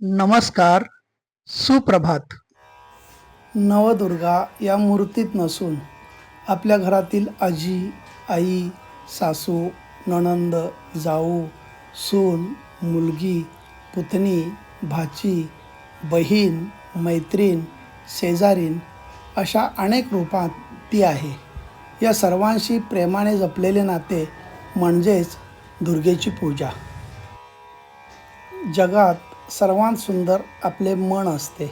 नमस्कार सुप्रभात. नवदुर्गा या मूर्तीत नसून आपल्या घरातील आजी आई सासू नणंद जाऊ सून मुलगी पुतणी भाची बहीण मैत्रीण शेजारीन अशा अनेक रूपात ती आहे. या सर्वांशी प्रेमाने जपलेले नाते म्हणजेच दुर्गेची पूजा. जगात सर्वात सुंदर आपले मन असते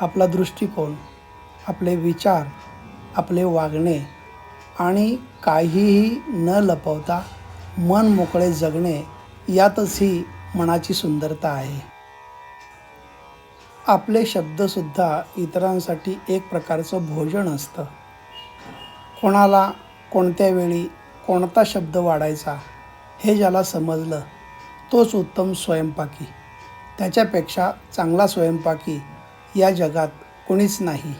आपला दृष्टिकोन आपले विचार आपले वागणे आणि काहीही न लपवता मन मोकळे जगणे यातच ही मनाची सुंदरता आहे. आपले शब्दसुद्धा इतरांसाठी एक प्रकारचं भोजन असतं. कोणाला कोणत्या वेळी कोणता शब्द वाढायचा हे ज्याला समजलं तोच उत्तम स्वयंपाकी. त्याच्यापेक्षा चांगला स्वयंपाकी या जगात कोणीच नाही.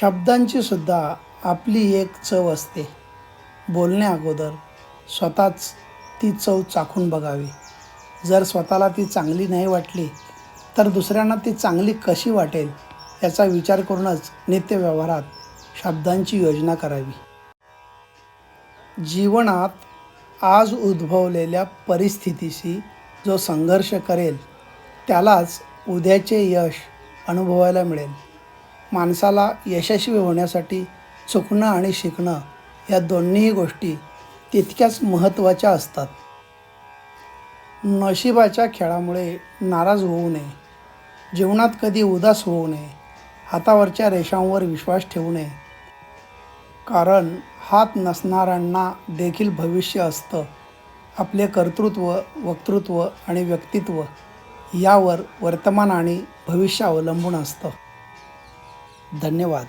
शब्दांची सुद्धा आपली एक चव असते. बोलण्याअगोदर स्वतःच ती चव चाखून बघावी. जर स्वतःला ती चांगली नाही वाटली तर दुसऱ्यांना ती चांगली कशी वाटेल याचा विचार करूनच नित्यव्यवहारात शब्दांची योजना करावी. जीवनात आज उद्भवलेल्या परिस्थितीशी जो संघर्ष करेल त्यालाच उद्याचे यश अनुभवायला मिळेल. माणसाला यशस्वी होण्यासाठी चुकणं आणि शिकणं या दोन्हीही गोष्टी तितक्याच महत्त्वाच्या असतात. नशिबाच्या खेळामुळे नाराज होऊ नये. जीवनात कधी उदास होऊ नये. हातावरच्या रेषांवर विश्वास ठेवू नये. कारण हात नसणाऱ्यांना देखील भविष्य असतं. आपले कर्तृत्व वक्तृत्व आणि व्यक्तित्व यावर वर्तमान आणि भविष्य अवलंबून असतं. धन्यवाद.